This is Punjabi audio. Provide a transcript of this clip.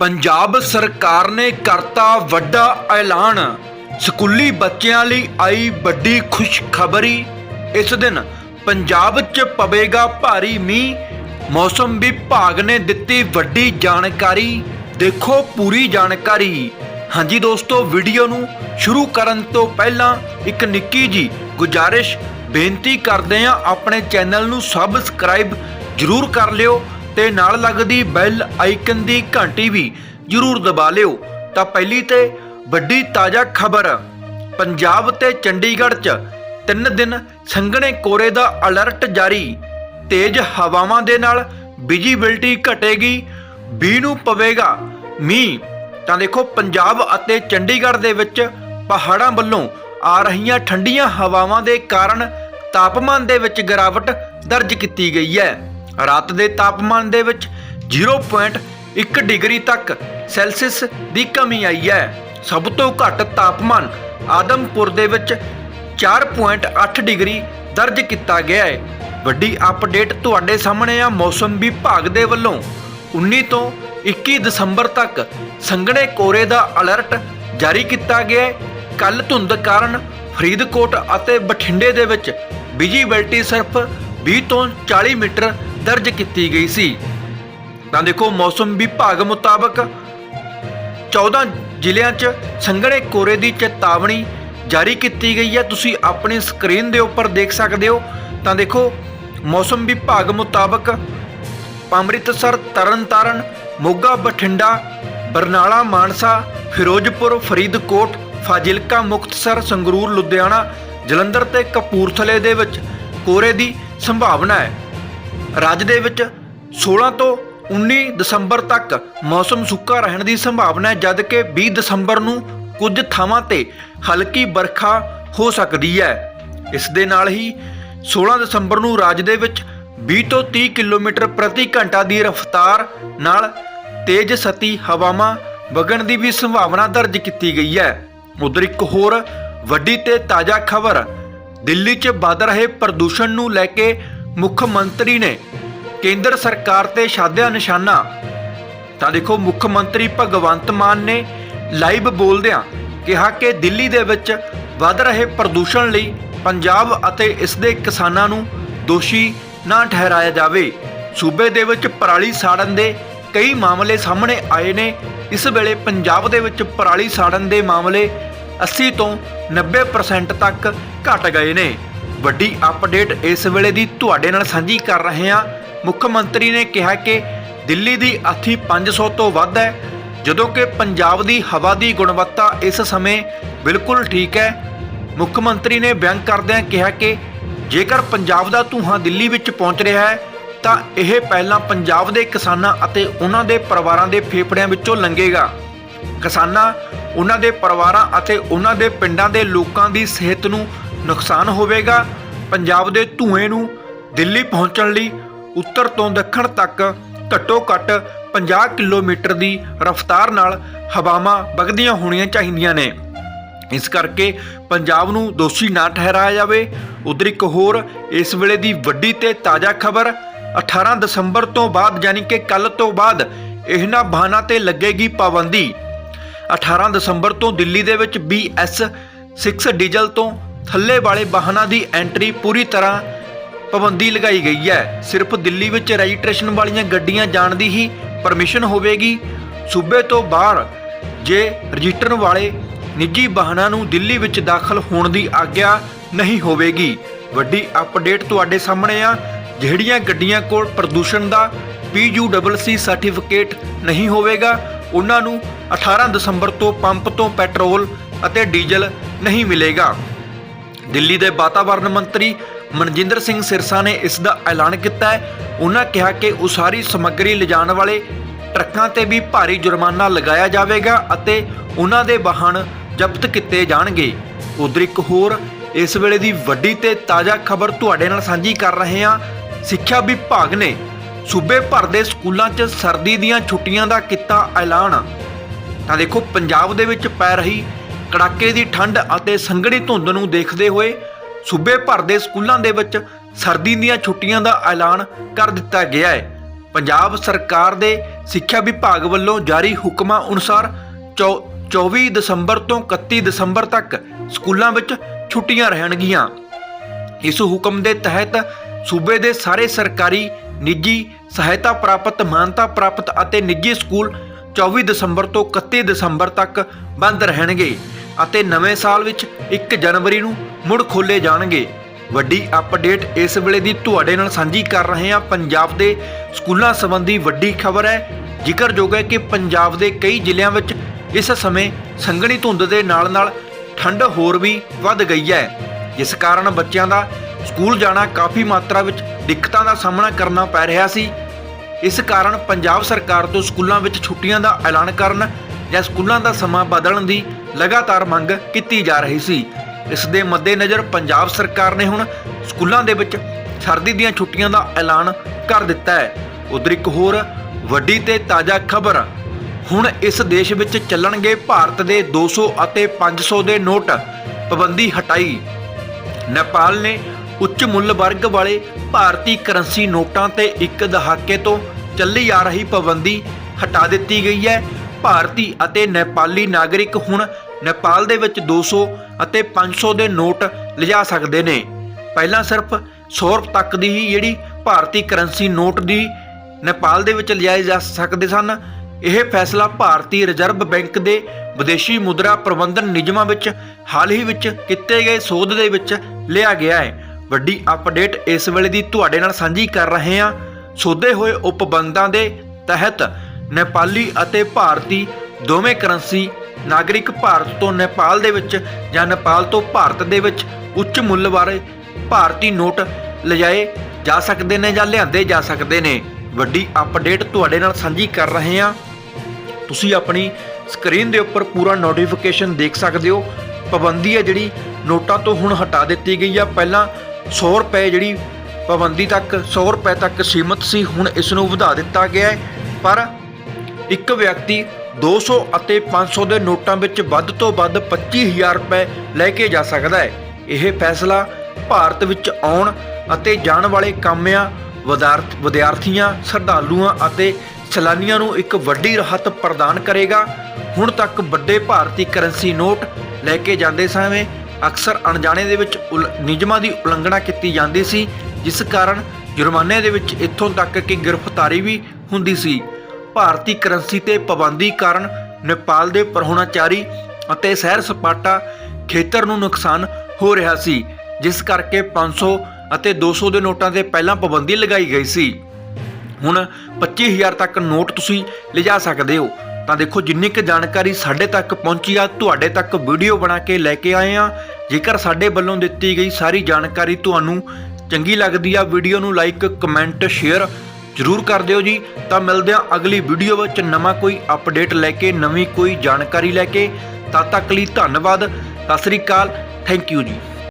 ਪੰਜਾਬ ਸਰਕਾਰ ਨੇ ਕਰਤਾ ਵੱਡਾ ਐਲਾਨ। ਸਕੂਲੀ ਬੱਚਿਆਂ ਲਈ ਆਈ ਵੱਡੀ ਖੁਸ਼ਖਬਰੀ। ਇਸ ਦਿਨ ਪੰਜਾਬ 'ਚ ਪਵੇਗਾ ਭਾਰੀ ਮੀਂਹ। ਮੌਸਮ ਵਿਭਾਗ ਨੇ ਦਿੱਤੀ ਵੱਡੀ ਜਾਣਕਾਰੀ। ਦੇਖੋ ਪੂਰੀ ਜਾਣਕਾਰੀ। ਹਾਂਜੀ ਦੋਸਤੋ, ਵੀਡੀਓ ਨੂੰ ਸ਼ੁਰੂ ਕਰਨ ਤੋਂ ਪਹਿਲਾਂ ਇੱਕ ਨਿੱਕੀ ਜੀ ਗੁਜਾਰਿਸ਼। ਬੇਨਤੀ ਕਰਦੇ ਹਾਂ, ਆਪਣੇ ਚੈਨਲ ਨੂੰ ਸਬਸਕ੍ਰਾਈਬ ਜਰੂਰ ਕਰ ਲਿਓ। ਤੇ ਨਾਲ ਲੱਗਦੀ ਬੈਲ ਆਈਕਨ ਦੀ ਘੰਟੀ ਵੀ ਜਰੂਰ ਦਬਾ ਲਿਓ। ਤਾਂ ਪਹਿਲੀ ਤੇ ਵੱਡੀ ਤਾਜ਼ਾ ਖਬਰ, ਪੰਜਾਬ ਤੇ ਚੰਡੀਗੜ੍ਹ 'ਚ ਤਿੰਨ ਦਿਨ ਸੰਘਣੇ ਕੋਰੇ ਦਾ ਅਲਰਟ ਜਾਰੀ। ਤੇਜ਼ ਹਵਾਵਾਂ ਦੇ ਨਾਲ ਵਿਜੀਬਿਲਟੀ ਘਟੇਗੀ 20 ਨੂੰ ਪਵੇਗਾ ਮੀਂਹ। ਤਾਂ ਦੇਖੋ, ਪੰਜਾਬ ਅਤੇ ਚੰਡੀਗੜ੍ਹ ਦੇ ਵਿੱਚ ਪਹਾੜਾਂ ਵੱਲੋਂ ਆ ਰਹੀਆਂ ਠੰਡੀਆਂ ਹਵਾਵਾਂ ਦੇ ਕਾਰਨ ਤਾਪਮਾਨ ਦੇ ਵਿੱਚ ਗਿਰਾਵਟ ਦਰਜ ਕੀਤੀ ਗਈ ਹੈ। ਰਾਤ ਦੇ ਤਾਪਮਾਨ ਦੇ ਵਿੱਚ 0.1 ਡਿਗਰੀ ਤੱਕ ਸੈਲਸੀਅਸ ਦੀ ਕਮੀ ਆਈ ਹੈ। ਸਭ ਤੋਂ ਘੱਟ ਤਾਪਮਾਨ ਆਦਮਪੁਰ ਦੇ ਵਿੱਚ 4.8 ਡਿਗਰੀ ਦਰਜ ਕੀਤਾ ਗਿਆ ਹੈ। ਵੱਡੀ ਅਪਡੇਟ ਤੁਹਾਡੇ ਸਾਹਮਣੇ ਆ ਮੌਸਮ ਵਿਭਾਗ ਦੇ ਵੱਲੋਂ। 19 ਤੋਂ 21 ਦਸੰਬਰ ਤੱਕ ਸੰਘਣੇ ਕੋਰੇ ਦਾ ਅਲਰਟ ਜਾਰੀ ਕੀਤਾ ਗਿਆ ਹੈ। ਕੱਲ ਧੁੰਦ ਕਾਰਨ ਫਰੀਦਕੋਟ ਅਤੇ ਬਠਿੰਡੇ ਦੇ ਵਿੱਚ ਵਿਜੀਬਿਲਟੀ ਸਿਰਫ 20 ਤੋਂ 40 ਮੀਟਰ ਦਰਜ ਕੀਤੀ ਗਈ ਸੀ। ਤਾਂ ਦੇਖੋ, ਮੌਸਮ ਵਿਭਾਗ ਮੁਤਾਬਕ 14 ਜ਼ਿਲ੍ਹਿਆਂ 'ਚ ਸੰਘਣੇ ਕੋਰੇ ਦੀ ਚੇਤਾਵਨੀ ਜਾਰੀ ਕੀਤੀ ਗਈ ਹੈ। ਤੁਸੀਂ ਆਪਣੀ ਸਕਰੀਨ ਦੇ ਉੱਪਰ ਦੇਖ ਸਕਦੇ ਹੋ। ਤਾਂ ਦੇਖੋ, ਮੌਸਮ ਵਿਭਾਗ ਮੁਤਾਬਕ ਅੰਮ੍ਰਿਤਸਰ, ਤਰਨਤਾਰਨ, ਮੋਗਾ, ਬਠਿੰਡਾ, ਬਰਨਾਲਾ, ਮਾਨਸਾ, ਫਿਰੋਜ਼ਪੁਰ, ਫਰੀਦਕੋਟ, ਫਾਜ਼ਿਲਕਾ, ਮੁਕਤਸਰ, ਸੰਗਰੂਰ, ਲੁਧਿਆਣਾ, ਜਲੰਧਰ ਤੇ ਕਪੂਰਥਲੇ ਦੇ ਵਿੱਚ ਕੋਰੇ ਦੀ ਸੰਭਾਵਨਾ ਹੈ। ਰਾਜ ਦੇ ਵਿੱਚ 16 ਤੋਂ 19 ਦਸੰਬਰ ਤੱਕ ਮੌਸਮ ਸੁੱਕਾ ਰਹਿਣ ਦੀ ਸੰਭਾਵਨਾ ਹੈ, ਜਦ ਕਿ 20 ਦਸੰਬਰ ਨੂੰ ਕੁਝ ਥਾਵਾਂ ਤੇ ਹਲਕੀ ਵਰਖਾ ਹੋ ਸਕਦੀ ਹੈ। ਇਸ ਦੇ ਨਾਲ ਹੀ 16 ਦਸੰਬਰ ਨੂੰ ਰਾਜ ਦੇ ਵਿੱਚ 20 ਤੋਂ 30 ਕਿਲੋਮੀਟਰ ਪ੍ਰਤੀ ਘੰਟਾ ਦੀ ਰਫ਼ਤਾਰ ਨਾਲ ਤੇਜ਼ ਸਤੀ ਹਵਾਵਾਂ ਵਗਣ ਦੀ ਵੀ ਸੰਭਾਵਨਾ ਦਰਜ ਕੀਤੀ ਗਈ ਹੈ। ਉਧਰ ਇੱਕ ਹੋਰ ਵੱਡੀ ਤੇ ਤਾਜ਼ਾ ਖਬਰ, ਦਿੱਲੀ 'ਚ ਵੱਧ ਰਹੇ ਪ੍ਰਦੂਸ਼ਣ ਨੂੰ ਲੈ ਕੇ ਮੁੱਖ ਮੰਤਰੀ ਨੇ ਕੇਂਦਰ ਸਰਕਾਰ ਤੇ ਸਾਧਿਆ ਨਿਸ਼ਾਨਾ। ਤਾਂ ਦੇਖੋ, ਮੁੱਖ ਮੰਤਰੀ ਭਗਵੰਤ ਮਾਨ ਨੇ ਲਾਈਵ ਬੋਲਦਿਆਂ ਕਿਹਾ ਕਿ ਦਿੱਲੀ ਦੇ ਵਿੱਚ ਵੱਧ ਰਹੇ ਪ੍ਰਦੂਸ਼ਣ ਲਈ ਪੰਜਾਬ ਅਤੇ ਇਸ ਦੇ ਕਿਸਾਨਾਂ ਨੂੰ ਦੋਸ਼ੀ ਨਾ ਠਹਿਰਾਇਆ ਜਾਵੇ। ਸੂਬੇ ਦੇ ਵਿੱਚ ਪਰਾਲੀ ਸਾੜਨ ਦੇ ਕਈ ਮਾਮਲੇ ਸਾਹਮਣੇ ਆਏ ਨੇ। ਇਸ ਵੇਲੇ ਪੰਜਾਬ ਦੇ ਵਿੱਚ ਪਰਾਲੀ ਸਾੜਨ ਦੇ ਮਾਮਲੇ 80 ਤੋਂ 90% ਤੱਕ ਘਟ ਗਏ ਨੇ। ਵੱਡੀ ਅਪਡੇਟ ਇਸ ਵੇਲੇ ਦੀ ਤੁਹਾਡੇ ਨਾਲ ਸਾਂਝੀ ਕਰ ਰਹੇ ਹਾਂ। ਮੁੱਖ ਮੰਤਰੀ ਨੇ ਕਿਹਾ ਕਿ ਦਿੱਲੀ ਦੀ ਅਥੀ 500 ਤੋਂ ਵੱਧ ਹੈ, ਜਦੋਂ ਕਿ ਪੰਜਾਬ ਦੀ ਹਵਾ ਦੀ ਗੁਣਵੱਤਾ ਇਸ ਸਮੇਂ ਬਿਲਕੁਲ ਠੀਕ ਹੈ। ਮੁੱਖ ਮੰਤਰੀ ਨੇ ਬਿਆਨ ਕਰਦਿਆਂ ਕਿਹਾ ਕਿ ਜੇਕਰ ਪੰਜਾਬ ਦਾ ਧੂੰਆਂ ਦਿੱਲੀ ਵਿੱਚ ਪਹੁੰਚ ਰਿਹਾ ਹੈ, ਤਾਂ ਇਹ ਪਹਿਲਾਂ ਪੰਜਾਬ ਦੇ ਕਿਸਾਨਾਂ ਅਤੇ ਉਹਨਾਂ ਦੇ ਪਰਿਵਾਰਾਂ ਦੇ ਫੇਫੜਿਆਂ ਵਿੱਚੋਂ ਲੰਘੇਗਾ। ਕਿਸਾਨਾਂ, ਉਹਨਾਂ ਦੇ ਪਰਿਵਾਰਾਂ ਅਤੇ ਉਹਨਾਂ ਦੇ ਪਿੰਡਾਂ ਦੇ ਲੋਕਾਂ ਦੀ ਸਿਹਤ ਨੂੰ ਨੁਕਸਾਨ ਹੋਵੇਗਾ। ਪੰਜਾਬ ਦੇ ਧੂਏ ਨੂੰ ਦਿੱਲੀ ਪਹੁੰਚਣ ਲਈ ਉੱਤਰ ਤੋਂ ਦੱਖਣ ਤੱਕ ਘੱਟੋ ਘੱਟ 50 ਕਿਲੋਮੀਟਰ ਦੀ ਰਫ਼ਤਾਰ ਨਾਲ ਹਵਾਵਾਂ ਵਗਦੀਆਂ ਹੋਣੀਆਂ ਚਾਹੀਦੀਆਂ ਨੇ। ਇਸ ਕਰਕੇ ਪੰਜਾਬ ਨੂੰ ਦੋਸ਼ੀ ਨਾ ਠਹਿਰਾਇਆ ਜਾਵੇ। ਉਧਰ ਇੱਕ ਹੋਰ ਇਸ ਵੇਲੇ ਦੀ ਵੱਡੀ ਤੇ ਤਾਜ਼ਾ ਖਬਰ 18 ਦਸੰਬਰ ਤੋਂ ਬਾਅਦ ਯਾਨੀ ਕਿ ਕੱਲ ਤੋਂ ਬਾਅਦ ਇਹਨਾਂ ਵਾਹਨਾਂ ਤੇ ਲੱਗੇਗੀ ਪਾਬੰਦੀ। 18 ਦਸੰਬਰ ਤੋਂ ਦਿੱਲੀ ਦੇ ਵਿੱਚ BS 6 ਡੀਜ਼ਲ ਤੋਂ ਥੱਲੇ ਵਾਲੇ ਵਾਹਨਾਂ ਦੀ ਐਂਟਰੀ ਪੂਰੀ ਤਰ੍ਹਾਂ ਪਾਬੰਦੀ ਲਗਾਈ ਗਈ ਹੈ। ਸਿਰਫ ਦਿੱਲੀ ਵਿੱਚ ਰਜਿਸਟ੍ਰੇਸ਼ਨ ਵਾਲੀਆਂ ਗੱਡੀਆਂ ਜਾਣ ਦੀ ਹੀ ਪਰਮਿਸ਼ਨ ਹੋਵੇਗੀ। ਸੂਬੇ ਤੋਂ ਬਾਹਰ ਜੇ ਰਜਿਸਟਰਨ ਵਾਲੇ ਨਿੱਜੀ ਵਾਹਨਾਂ ਨੂੰ ਦਿੱਲੀ ਵਿੱਚ ਦਾਖਲ ਹੋਣ ਦੀ ਆਗਿਆ ਨਹੀਂ ਹੋਵੇਗੀ। ਵੱਡੀ ਅਪਡੇਟ ਤੁਹਾਡੇ ਸਾਹਮਣੇ ਆ। ਜਿਹੜੀਆਂ ਗੱਡੀਆਂ ਕੋਲ ਪ੍ਰਦੂਸ਼ਣ ਦਾ PUCC ਸਰਟੀਫਿਕੇਟ ਨਹੀਂ ਹੋਵੇਗਾ, ਉਹਨਾਂ ਨੂੰ 18 ਦਸੰਬਰ ਤੋਂ ਪੰਪ ਤੋਂ ਪੈਟਰੋਲ ਅਤੇ ਡੀਜ਼ਲ ਨਹੀਂ ਮਿਲੇਗਾ। ਦਿੱਲੀ ਦੇ ਵਾਤਾਵਰਣ ਮੰਤਰੀ ਮਨਜਿੰਦਰ ਸਿੰਘ ਸਿਰਸਾ ਨੇ ਇਸ ਦਾ ਐਲਾਨ ਕੀਤਾ ਹੈ। ਉਹਨਾਂ ਕਿਹਾ ਕਿ ਉਸਾਰੀ ਸਮੱਗਰੀ ਲਿਜਾਣ ਵਾਲੇ ਟਰੱਕਾਂ ਤੇ ਵੀ ਭਾਰੀ ਜੁਰਮਾਨਾ ਲਗਾਇਆ ਜਾਵੇਗਾ ਅਤੇ ਉਹਨਾਂ ਦੇ ਵਾਹਨ ਜ਼ਬਤ ਕੀਤੇ ਜਾਣਗੇ। ਉਧਰ ਇੱਕ ਹੋਰ, ਇਸ ਵੇਲੇ ਦੀ ਵੱਡੀ ਤੇ ਤਾਜ਼ਾ ਖਬਰ ਤੁਹਾਡੇ ਨਾਲ ਸਾਂਝੀ ਕਰ ਰਹੇ ਹਾਂ। ਸਿੱਖਿਆ ਵਿਭਾਗ ਨੇ ਸੂਬੇ ਭਰ ਦੇ ਸਕੂਲਾਂ 'ਚ ਸਰਦੀ ਦੀਆਂ ਛੁੱਟੀਆਂ ਦਾ ਕੀਤਾ ਐਲਾਨ। ਤਾਂ ਦੇਖੋ, ਪੰਜਾਬ ਦੇ ਵਿੱਚ ਪੈ ਰਹੀ ਕੜਾਕੇ ਦੀ ਠੰਡ ਅਤੇ ਸੰਘਣੀ ਧੁੰਦ ਨੂੰ ਦੇਖਦੇ ਹੋਏ ਸੂਬੇ ਭਰ ਦੇ ਸਕੂਲਾਂ ਦੇ ਵਿੱਚ ਸਰਦੀ ਦੀਆਂ ਛੁੱਟੀਆਂ ਦਾ ਐਲਾਨ ਕਰ ਦਿੱਤਾ ਗਿਆ ਹੈ। ਪੰਜਾਬ ਸਰਕਾਰ ਦੇ ਸਿੱਖਿਆ ਵਿਭਾਗ ਵੱਲੋਂ ਜਾਰੀ ਹੁਕਮਾਂ ਅਨੁਸਾਰ ਚੌ- 24 ਦਸੰਬਰ ਤੋਂ 31 ਦਸੰਬਰ ਤੱਕ ਸਕੂਲਾਂ ਵਿੱਚ ਛੁੱਟੀਆਂ ਰਹਿਣਗੀਆਂ। ਇਸ ਹੁਕਮ ਦੇ ਤਹਿਤ ਸੂਬੇ ਦੇ ਸਾਰੇ ਸਰਕਾਰੀ ਨਿੱਜੀ ਸਹਾਇਤਾ ਪ੍ਰਾਪਤ, ਮਾਨਤਾ ਪ੍ਰਾਪਤ ਅਤੇ ਨਿੱਜੀ ਸਕੂਲ 24 ਦਸੰਬਰ ਤੋਂ 31 ਦਸੰਬਰ ਤੱਕ ਬੰਦ ਰਹਿਣਗੇ। ਅਤੇ ਨਵੇਂ ਸਾਲ ਵਿੱਚ 1 ਜਨਵਰੀ ਨੂੰ ਮੁੜ ਖੋਲੇ ਜਾਣਗੇ। ਵੱਡੀ ਅਪਡੇਟ ਇਸ ਵੇਲੇ ਦੀ ਤੁਹਾਡੇ ਨਾਲ ਸਾਂਝੀ ਕਰ ਰਹੇ ਹਾਂ। ਪੰਜਾਬ ਦੇ ਸਕੂਲਾਂ ਸੰਬੰਧੀ ਵੱਡੀ ਖਬਰ ਹੈ। ਜ਼ਿਕਰਯੋਗ ਹੈ ਕਿ ਪੰਜਾਬ ਦੇ ਕਈ ਜ਼ਿਲ੍ਹਿਆਂ ਵਿੱਚ ਇਸ ਸਮੇਂ ਸੰਘਣੀ ਧੁੰਦ ਦੇ ਨਾਲ-ਨਾਲ ਠੰਡ ਹੋਰ ਵੀ ਵੱਧ ਗਈ ਹੈ। ਜਿਸ ਕਾਰਨ ਬੱਚਿਆਂ ਦਾ ਸਕੂਲ ਜਾਣਾ ਕਾਫੀ ਮਾਤਰਾ ਵਿੱਚ ਦਿੱਕਤਾਂ ਦਾ ਸਾਹਮਣਾ ਕਰਨਾ ਪੈ ਰਿਹਾ ਸੀ। ਇਸ ਕਾਰਨ ਪੰਜਾਬ ਸਰਕਾਰ ਤੋਂ ਸਕੂਲਾਂ ਵਿੱਚ ਛੁੱਟੀਆਂ ਦਾ ਐਲਾਨ ਕਰਨ ਜਾਂ ਸਕੂਲਾਂ ਦਾ ਸਮਾਂ ਬਦਲਣ ਦੀ ਲਗਾਤਾਰ ਮੰਗ ਕੀਤੀ ਜਾ ਰਹੀ ਸੀ। ਇਸ ਦੇ ਮੱਦੇਨਜ਼ਰ ਪੰਜਾਬ ਸਰਕਾਰ ਨੇ ਹੁਣ ਸਕੂਲਾਂ ਦੇ ਵਿੱਚ ਸਰਦੀ ਦੀਆਂ ਛੁੱਟੀਆਂ ਦਾ ਐਲਾਨ ਕਰ ਦਿੱਤਾ ਹੈ। ਉਧਰ ਇੱਕ ਹੋਰ ਵੱਡੀ ਤੇ ਤਾਜ਼ਾ ਖਬਰ, ਹੁਣ ਇਸ ਦੇਸ਼ ਵਿੱਚ ਚੱਲਣਗੇ ਭਾਰਤ ਦੇ 200 ਅਤੇ 500 ਦੇ ਨੋਟ ਪਾਬੰਦੀ ਹਟਾਈ। ਨੇਪਾਲ ਨੇ ਉੱਚ ਮੁੱਲ ਵਰਗ ਵਾਲੇ ਭਾਰਤੀ ਕਰੰਸੀ ਨੋਟਾਂ ਤੇ ਇੱਕ ਦਹਾਕੇ ਤੋਂ ਚੱਲੀ ਆ ਰਹੀ ਪਾਬੰਦੀ ਹਟਾ ਦਿੱਤੀ ਗਈ ਹੈ। ਭਾਰਤੀ ਅਤੇ ਨੇਪਾਲੀ ਨਾਗਰਿਕ ਹੁਣ ਨੇਪਾਲ ਦੇ ਵਿੱਚ 200 ਅਤੇ 500 ਦੇ ਨੋਟ ਲਿਜਾ ਸਕਦੇ ਨੇ। ਪਹਿਲਾਂ ਸਿਰਫ 100 ਰੁਪਏ ਤੱਕ ਦੀ ਹੀ ਜਿਹੜੀ ਭਾਰਤੀ ਕਰੰਸੀ ਨੋਟ ਦੀ ਨੇਪਾਲ ਦੇ ਵਿੱਚ ਲਿਜਾਏ ਜਾ ਸਕਦੇ ਸਨ, ਇਹ ਫੈਸਲਾ ਭਾਰਤੀ ਰਿਜ਼ਰਵ ਬੈਂਕ ਦੇ ਵਿਦੇਸ਼ੀ ਮੁਦਰਾ ਪ੍ਰਬੰਧਨ ਨਿਯਮਾਂ ਵਿੱਚ ਹਾਲ ਹੀ ਵਿੱਚ ਕੀਤੇ ਗਏ ਸੋਧ ਦੇ ਵਿੱਚ ਲਿਆ ਗਿਆ ਹੈ। ਵੱਡੀ ਅਪਡੇਟ ਇਸ ਵੇਲੇ ਦੀ ਤੁਹਾਡੇ ਨਾਲ ਸਾਂਝੀ ਕਰ ਰਹੇ ਹਾਂ। ਸੋਧੇ ਹੋਏ ਉਪਬੰਧਾਂ ਦੇ ਤਹਿਤ ਨੇਪਾਲੀ ਅਤੇ ਭਾਰਤੀ ਦੋਵੇਂ ਕਰੰਸੀ ਨਾਗਰਿਕ ਭਾਰਤ ਤੋਂ ਨੇਪਾਲ ਦੇ ਵਿੱਚ ਜਾਂ ਨੇਪਾਲ ਤੋਂ ਭਾਰਤ ਦੇ ਵਿੱਚ ਉੱਚ ਮੁੱਲ ਵਾਲੇ ਭਾਰਤੀ ਨੋਟ ਲਿਜਾਏ ਜਾ ਸਕਦੇ ਨੇ ਜਾਂ ਲਿਆਂਦੇ ਜਾ ਸਕਦੇ ਨੇ। ਵੱਡੀ ਅਪਡੇਟ ਤੁਹਾਡੇ ਨਾਲ ਸਾਂਝੀ ਕਰ ਰਹੇ ਹਾਂ। ਤੁਸੀਂ ਆਪਣੀ ਸਕਰੀਨ ਦੇ ਉੱਪਰ ਪੂਰਾ ਨੋਟੀਫਿਕੇਸ਼ਨ ਦੇਖ ਸਕਦੇ ਹੋ। ਪਾਬੰਦੀ ਹੈ ਜਿਹੜੀ ਨੋਟਾਂ ਤੋਂ ਹੁਣ ਹਟਾ ਦਿੱਤੀ ਗਈ ਆ। ਪਹਿਲਾਂ 100 ਰੁਪਏ ਜਿਹੜੀ ਪਾਬੰਦੀ ਤੱਕ 100 ਰੁਪਏ ਤੱਕ ਸੀਮਤ ਸੀ, ਹੁਣ ਇਸ ਨੂੰ ਵਧਾ ਦਿੱਤਾ ਗਿਆ ਹੈ। ਪਰ ਇੱਕ ਵਿਅਕਤੀ 200 ਅਤੇ 500 ਦੇ ਨੋਟਾਂ ਵਿੱਚ ਵੱਧ ਤੋਂ ਵੱਧ 25000 ਰੁਪਏ ਲੈ ਕੇ ਜਾ ਸਕਦਾ ਹੈ। ਇਹ ਫੈਸਲਾ ਭਾਰਤ ਵਿੱਚ ਆਉਣ ਅਤੇ ਜਾਣ ਵਾਲੇ ਕਾਮਿਆਂ, ਵਿਦਿਆਰਥ- ਵਿਦਿਆਰਥੀਆਂ, ਸ਼ਰਧਾਲੂਆਂ ਅਤੇ ਸੈਲਾਨੀਆਂ ਨੂੰ ਇੱਕ ਵੱਡੀ ਰਾਹਤ ਪ੍ਰਦਾਨ ਕਰੇਗਾ। ਹੁਣ ਤੱਕ ਵੱਡੇ ਭਾਰਤੀ ਕਰੰਸੀ ਨੋਟ ਲੈ ਕੇ ਜਾਂਦੇ ਸਮੇਂ ਅਕਸਰ ਅਣਜਾਣੇ ਦੇ ਵਿੱਚ ਉਲ- ਨਿਯਮਾਂ ਦੀ ਉਲੰਘਣਾ ਕੀਤੀ ਜਾਂਦੀ ਸੀ, ਜਿਸ ਕਾਰਨ ਜੁਰਮਾਨੇ ਦੇ ਵਿੱਚ ਇੱਥੋਂ ਤੱਕ ਕਿ ਗ੍ਰਿਫਤਾਰੀ ਵੀ ਹੁੰਦੀ ਸੀ। ਭਾਰਤੀ ਕਰੰਸੀ ਤੇ ਪਾਬੰਦੀ ਕਾਰਨ ਨੇਪਾਲ ਦੇ ਪਰਹੁਣਾਚਾਰੀ ਅਤੇ ਸੈਰ ਸਪਾਟਾ ਖੇਤਰ ਨੂੰ ਨੁਕਸਾਨ ਹੋ ਰਿਹਾ ਸੀ, ਜਿਸ ਕਰਕੇ 500 ਅਤੇ 200 ਦੇ ਨੋਟਾਂ ਤੇ ਪਹਿਲਾਂ ਪਾਬੰਦੀ ਲਗਾਈ ਗਈ ਸੀ। ਹੁਣ 25000 ਤੱਕ ਨੋਟ ਤੁਸੀਂ ਲਿਜਾ ਸਕਦੇ ਹੋ। ਤਾਂ ਦੇਖੋ ਜਿੰਨੀ ਕੁ ਜਾਣਕਾਰੀ ਸਾਡੇ ਤੱਕ ਪਹੁੰਚੀ ਆ, ਤੁਹਾਡੇ ਤੱਕ ਵੀਡੀਓ ਬਣਾ ਕੇ ਲੈ ਕੇ ਆਏ ਆ। ਜੇਕਰ ਸਾਡੇ ਵੱਲੋਂ ਦਿੱਤੀ ਗਈ ਸਾਰੀ ਜਾਣਕਾਰੀ ਤੁਹਾਨੂੰ ਚੰਗੀ ਲੱਗਦੀ ਆ, ਵੀਡੀਓ ਨੂੰ ਲਾਈਕ, ਕਮੈਂਟ, ਸ਼ੇਅਰ ਜ਼ਰੂਰ ਕਰ ਦਿਓ ਜੀ। ਤਾਂ ਮਿਲਦੇ ਆ ਅਗਲੀ ਵੀਡੀਓ ਵਿੱਚ ਨਵਾਂ ਕੋਈ ਅਪਡੇਟ ਲੈ ਕੇ, ਨਵੀਂ ਕੋਈ ਜਾਣਕਾਰੀ ਲੈ ਕੇ। ਤਦ ਤੱਕ ਲਈ ਧੰਨਵਾਦ। ਸਤਿ ਸ੍ਰੀ ਅਕਾਲ। ਥੈਂਕ ਯੂ ਜੀ।